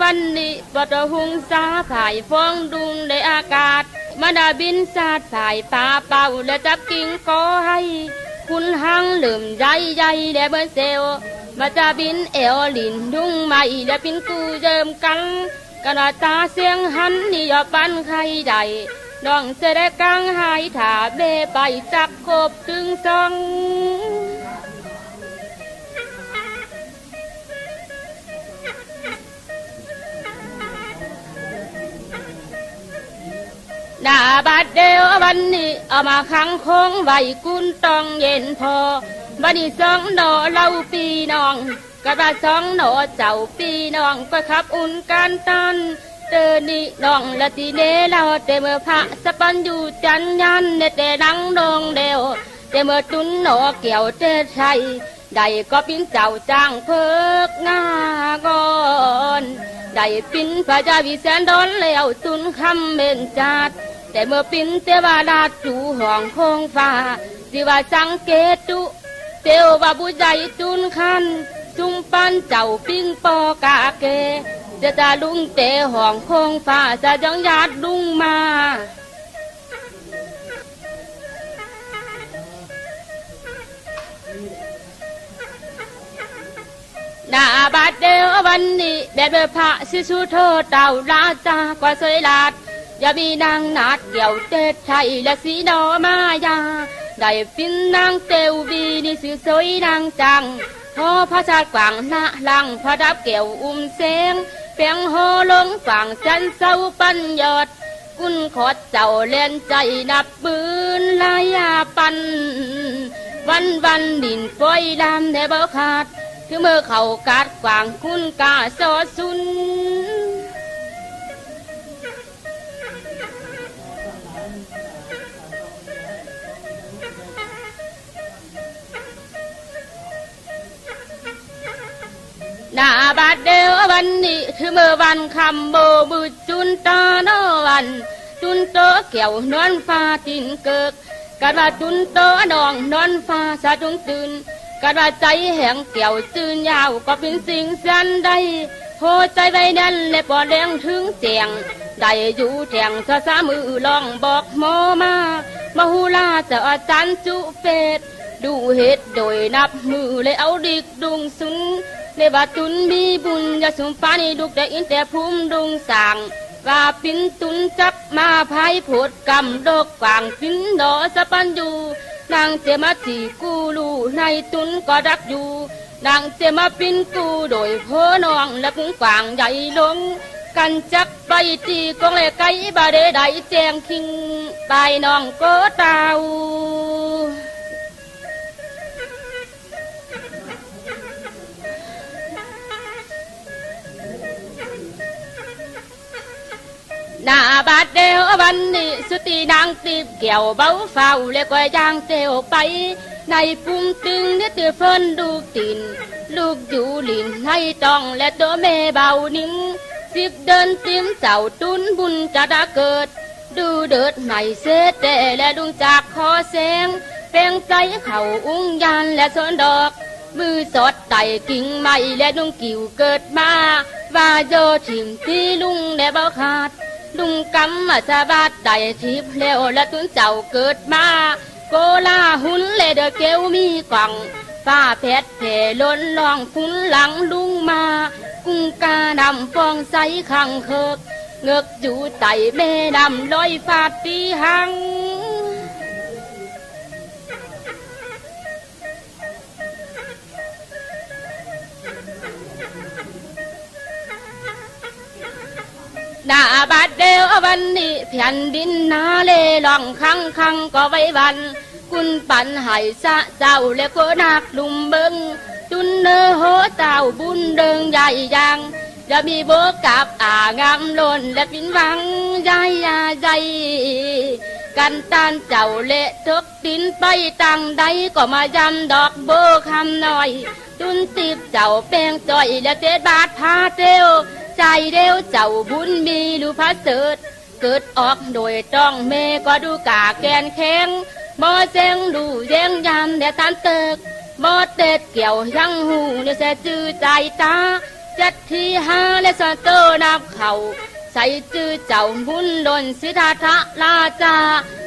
วันนี้ปตหุงสาผายฟองดุงในอากาศมาดาบินสาดผายปลาเป่าและจับกิ่งก็ให้ คุณหังลืมใจใหญ่และเบอร์เซลมาจะบินเอวลินดุงใหม่และปินกูเจิมกันกระตาเสียงหันนี่ยอปันใครใดน้องเสด็จกังหายถาเบไปจักกบถึงสอง ดาบาดเดียววันนี้เอามาขังคงไว้กุนต้องเย็นพอบัดนี้สองหนอเล่าปีน้องกระบาสองหนอเจ้าปีน้องก็ขับอุ่นกันตันเตอนี่น้องละทีเนเราเตเมื่อพระสปันอยู่จันยันเนเตนังดงเดียวเตเมื่อตุนหนอเกี่ยวเตไทยได้ก็ปิ้นเจ้าจ้างเพิกงากอนได้ปิ้นพระเจ้าวิเศษดอนแล้วตุนคำเบนจัด แต่เมื่อปิ้นเทวดาจูห้องคงฟ้าสิว่าสังเกตุเทวว่าบุใจจุนคันจุงปันเจ้าปิ้งปอกาเกจะจะลุงเตห้องคงฟ้าจะจังญาติลุงมาดาบาดเดววันนี้แบบเบอพระสิสุโทเต่าราจากว่าสวยลาด อย่ามีนางนาดเกี่ยวเตดไทยและสีดอมายา ได้ฟินนางเตววีนี่สิสวยนางจังพอพระชาติกวางหน้าลังพระดับเกี่ยวอุ้มเสียงเพียงโฮลงฝั่งจันเศร้าปัญยอดกุนขอดเจ้าเล่นใจนับปืนลายาปัน วันวันดินฝอยดำแทบขาดคือเมื่อเขากัดกว่างคุณกาโซซุน นาบาดเดียววันนี้คือเมื่อวันคำโบบือจุนตาโนวัน จุนโตเกี่ยวนอนฟ้าตินเกิกกะว่าจุนโตดองนอนฟ้าสะดุงตื่นกะว่าใจแห่งเกี่ยวจืนยาวก็เป็นสิ่งสันใดโหใจใบนั้นและปอแดงถึงเสียงได้อยู่แทงสะสามือลองบอกหมอมามาฮูลาจะอาจารย์จุเฟดดูเหตุโดยนับมือเลยเอาดิกดุงสุน ในบาตุนมีบุญยาสุมปานีดุกได้อินแต่ภูมิดุงสังว่าปินตุนจับมาภายผดกำดอกฝางปินดอสะปันอยู่นางเจมาจีกูลูในตุนก็รักอยู่นางเจมาปินกูโดยเพ้อนองและกุ้งฝางใหญ่ลง กันจักไปตีกองเลยไก่บาเดได้แจงคิงไปนองก็ตา ตุนบุญจะได้เกิดดูเดิดใหม่เสดแต่และดุงจากคอแสงแปลงใจเข่าอุ้งยานและสนดอกมือสดไต่กิ่งไม้และดุงกิ่วเกิดมาว่าโยทิมที่ ลุงและเบาขาดลุงกำมาสาบาดได้ทิพแล้วและตุนเจ้าเกิดมาโกลาหุนเลเดเกวมีกล่องฟ้าเพชรเพล้นลองพุนหลังลุงมา กุ้งกาดำฟองใสขังเคิกเงือกอยู่ไตแม่ดำลอยฟาดตีหัง หน้าบาดเดียววันนี้แผ่นดินนาเลลองคังคังก็ไว้วัน คุณปันหายสะเจ้าและก็นักลุมเบิงจุนเนอโหเจ้าบุญเดิงใหญ่ยังจะมีโบกับอ่างามลนและปินวังใหญ่ใหญ่กันตานเจ้าเละทกดินไปตังใดก็มายำดอกโบคำหน้อยจุนติบเจ้าแป้งจ่อยและเตดบาดพาเตียว ใจเดียวเจ้าบุญมีลูกพระเสดเกิดออกโดยต้องเมก็ดูกาแกนแข็งบ่เซงดูแยงยามแต่ตันเติกบ่เต็ดเกี่ยวยังหูเนี่ยแสจือใจตาจัดที่ห้าและสเตอนับเขาใส่จื้อเจ้าบุญดนสิทธาทะลาจา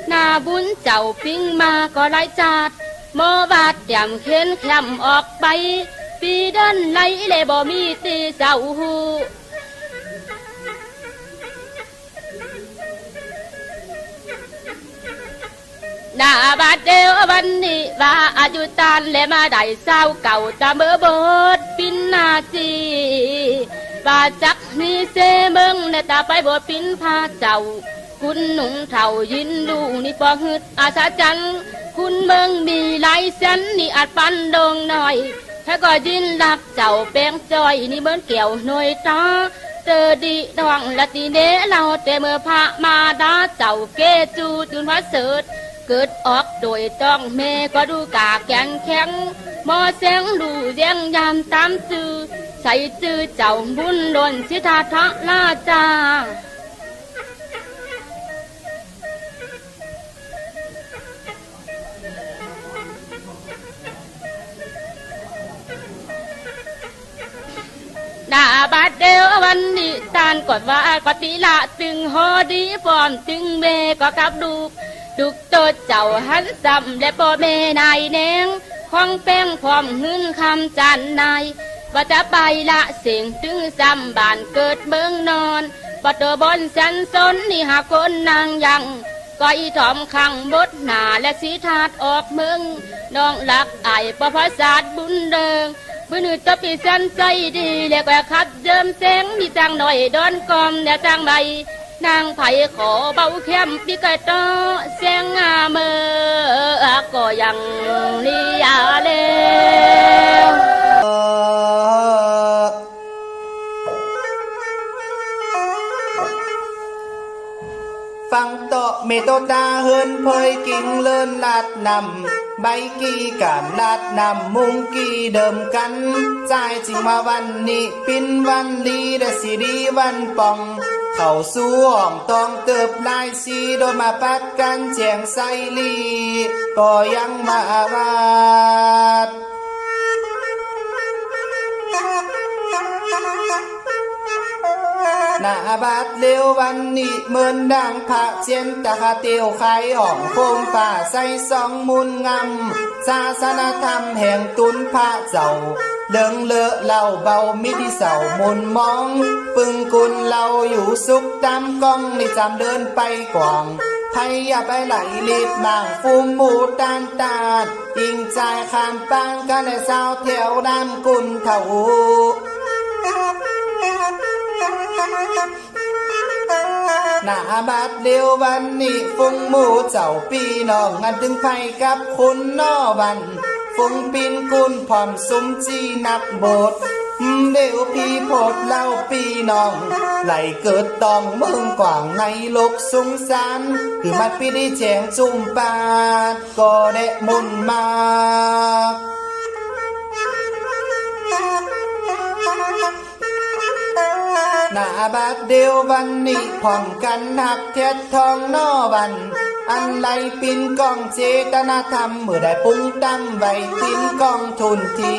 หน้าบุญเจ้าปิ้งมาก็ไล่จัดโมบาดยำเข็นคลำออกไป ปีเดินไหลเลยบ่มีตีเจ้าหู ดาบาดเดียววันนี้ว่าอายุตานและมาได้เศร้าเก่าตาเมื่อบดปินนาจีว่าจักนี่เซเบิงในตาไปบดปินพาเจ้า คุณหนุ่งเท่ายินดูนี่ปอหึดอาสาจัน คุณเบิงมีหลายสันนี่อาจปันดงหน่อย ถ้าก็ยินรักเจ้าแป้งจอยนี่เบิ้นเกี่ยวหน่วยตาเจอดีดวงละตีเนเราแต่เมื่อพระมาดาเจ้าเกจูจุนพระเสด เกิดออกโดยต้องเมก็ดูกาแกงแข็งมอเสียงดูเรียงยามตามจือใส่จือเจ้าบุญดนสิทาทะลาจาดาบาดเดียววันนี้ตานกดว่ากติละตึงหอดีฟอมตึงเมก็กับดู ดุกโตเจ้าหันซ้ำและพ่อแม่นายแนงของแป้งพร้อมหึนคำจันนายว่จะไปละเสียงตึงซ้ำบานเกิดเมืองนอนปัตเตบนสันสนนี่หาคนนางยังก็อีถอมขังบดหนาและสีทาดออกเมืองน้องรักไอายประภาษาทบุญเดิงมือหนึ่งตะปีสันใจดีแล้วก็ขัดเจิมแสงมีจังหน่อยดอนกอมแล้วจังใบ นางไผ่ขอเบาเข้มปีกะตอเสียงอาเมอก็ยังเลียเล่ฟังโตะเมโตตาเฮินเพยกิ่งเลินลาดนำใบกีการลาดนำมุงกีเดิมกันจ่ายจริงมาวันนี้ ปินวันลีและสิรีวันปอง เข้าสู่ห้องต้องเติบลายสีโดนมาปัดกันแจงไซลี ก็ยังมาวาด นาบาดเร็ววันนี้เหมือนดังพระเชียนตะคาเตียวไขอ่องโคมป่าใส่สองมุนงำศาสนธรรมแห่งตุนพระเจ้าเลิงเลอะเล่าเบามิติเสามุนมอง ปึงกุลเราอยู่สุขตามกล้องในจำเดินไปกว่างไพอย่าไปไหลรีบบางฟูมหมูตานตาดอิงใจขามปางกันในสาวแถวดำกุลเท่า หน้าบาดเดียววันนี้ฟุงหมูเจ้าปีน้องอันถึงไฟกับคุณนอวันฟุงปีนกุลพร้อมสุมจีนักโบสถ์เดี๋ยวพี่โพดเล่าปีน้อง ไหลเกิดตองเมืองกว่างในโลกสงสารคือมัดพี่ได้แจงจุ่มปาดก็ได้มุนมา บาดเดียววันนี้พร้อมกันหักเทียดทองนอวัน อันไรปินกองเจตนาธรรมเมื่อได้ปุ้งตั้มไว้ตินกองทุนที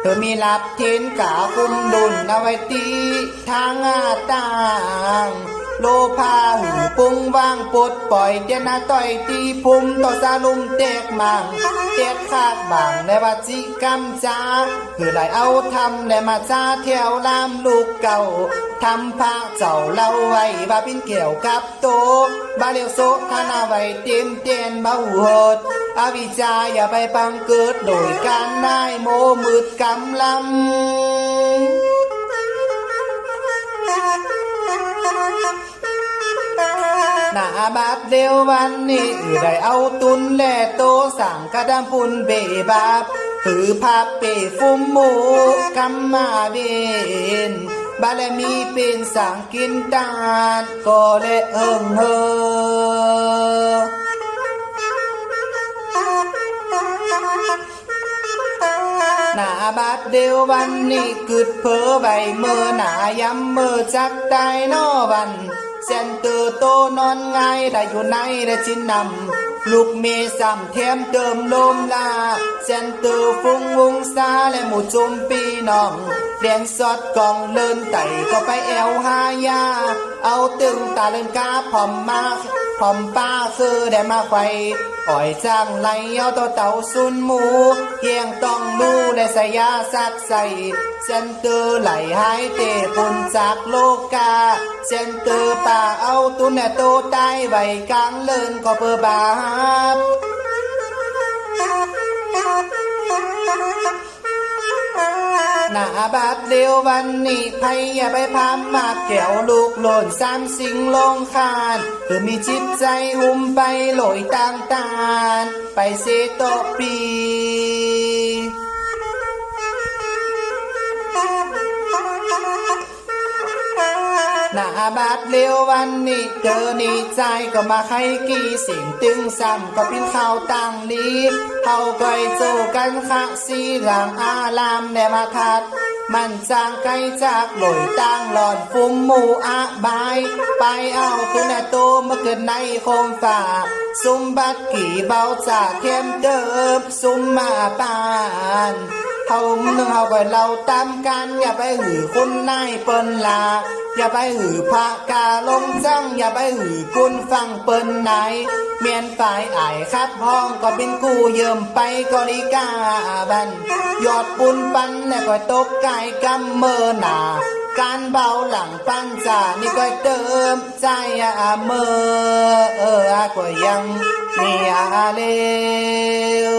เธอมีลับเทนกาคุมดุนเอาไว้ตีทางอาต่าง โลพาหูปุงวางปลดปล่อยเจนาต่อยตีภูมิต่อสาลุมเตกมังเตกคาดบางในวาจิกรรมจ้าคือได้เอาทำได้มาจ้าแถวลามลูกเก่าทำพระเจ้าเล่าไว้ว่าป็นเกี่ยวกับโตบาเลียวโซคานาไว้เต็มเตียนเบาโหดอวิจาอย่าไปปังเกิดโดยการนายโมมืดกำลำ หน้าบาดเร็ววันนี้ได้เอาตุนแลโตสั่งกระดามปุ่นเบบาบถือภาพเปฟุมหมูกำมาเวนบารมีเป็นสั่งกินตาดก็เลยเอิงเฮอหน้าบาดเดียววันนี้กึดเพอใบเมื่อหน้าย้ำเมื่อจักตายนอวัน เส้นเตอโตนอนง่ายได้อยู่ในได้ชินนำลูกเมซ้ำเทมเติมลมลาเส้นเตอฟุ้งวงซาและหมู่จุมปีน้องเรียนสอดกองเลินไต่ก็ไปแอวหายา เอาตึงตาเลินกาผอมมา พร้อมป้าคือได้มาไฟอ่อยจ้างไหลเอาตัวเต่าซุนหมูเพียงต้องรู้ได้สยาสักใส่เซนเตอร์ไหลหายเตะปุ่นจากโลกาเซนเตอร์ป่าเอาตุนแน่โตตายไว้กลางเลินก็เปิบาบ หน้าบาดเร็ววันนี้ไพอย่าไปพามมากแก้วลูกหล่นสามสิงลงคานคือมีจิตใจหุ่มไปลอยต่างตานไปเซโตปี หน้าบาดเร็ววันนี้เจอนี่ใจก็มาให้กี่สิ่งตึงซ้ำก็พินข้าวตังลีเขาก้อยโจกันคะสีหลังอารามแนมาทัด มันจางไกลจากหลอยตั้งหลอนฟุ้มหมู่อาบาย ไปเอาตัวแน่โตมาเกิดในโคมฝ่าซุมบัดกี่เบาจากเข้มเดิมซุมมาปาน เฮามึงเฮาก็เราตามกันอย่าไปหือคนนายเปิ้นลา อย่าไปหือพระกาลงจังอย่าไปหือกุนฟังเปิ้นไหนเมียนฝ่ายอายครับห้องก็เป็นกูเยิมไปก็ลิกาบันยอดปุนปันแล้วก็ตกกายกำเมอหนาการเบาหลังปั้นจ่านี่ก็เติมใจอะเมอเอออะก็ยังมีอาเลว